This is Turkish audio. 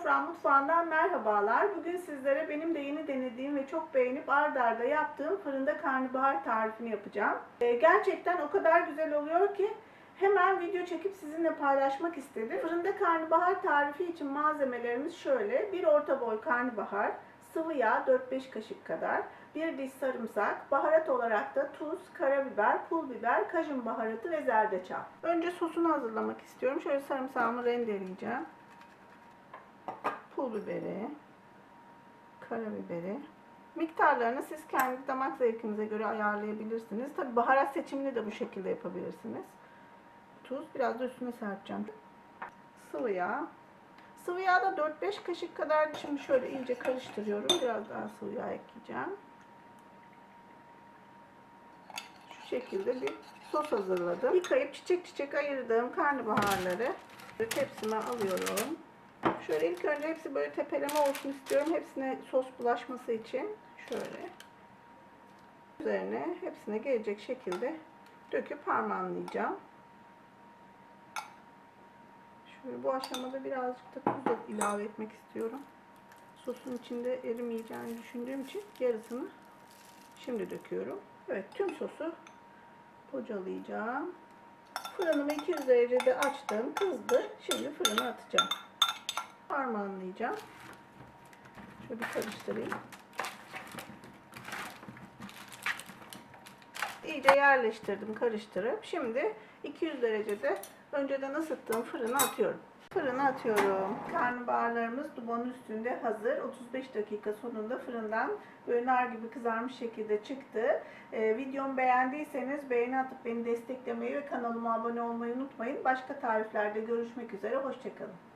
Sofra Mutfağı'ndan merhabalar. Bugün sizlere benim de yeni denediğim ve çok beğenip ard arda yaptığım fırında karnabahar tarifini yapacağım. Ee, gerçekten o kadar güzel oluyor ki hemen video çekip sizinle paylaşmak istedim. Fırında karnabahar tarifi için malzemelerimiz şöyle. Bir orta boy karnabahar, sıvı yağ 4-5 kaşık kadar, bir diş sarımsak, baharat olarak da tuz, karabiber, pul biber, kajun baharatı ve zerdeçal. Önce sosunu hazırlamak istiyorum. Şöyle sarımsağımı rendeleyeceğim. Pul biberi, karabiberi. Miktarlarını siz kendi damak zevkinize göre ayarlayabilirsiniz. Tabi baharat seçimini de bu şekilde yapabilirsiniz. Tuz, biraz da üstüne serpeceğim. Sıvı yağ. Sıvı yağ da 4-5 kaşık kadar şimdi şöyle iyice karıştırıyorum. Biraz daha sıvı yağ ekleyeceğim. Şu şekilde bir sos hazırladım. Yıkayıp çiçek çiçek ayırdığım karnabaharları tepsime alıyorum. Şöyle ilk önce hepsi böyle tepeleme olsun istiyorum. Hepsine sos bulaşması için şöyle üzerine hepsine gelecek şekilde döküp harmanlayacağım. Şöyle bu aşamada birazcık da tuz da ilave etmek istiyorum. Sosun içinde erimeyeceğini düşündüğüm için yarısını şimdi döküyorum. Evet tüm sosu bocalayacağım. Fırınımı 200 derecede açtım. Kızdı. Şimdi fırına atacağım. Harmanlayacağım. Şöyle bir karıştırayım. İyice yerleştirdim karıştırıp. Şimdi 200 derecede önceden ısıttığım fırına atıyorum. Fırına atıyorum. Karnabaharlarımız dumanın üstünde hazır. 35 dakika sonunda fırından böyle nar gibi kızarmış şekilde çıktı. Ee, videomu beğendiyseniz beğeni atıp beni desteklemeyi ve kanalıma abone olmayı unutmayın. Başka tariflerde görüşmek üzere. Hoşçakalın.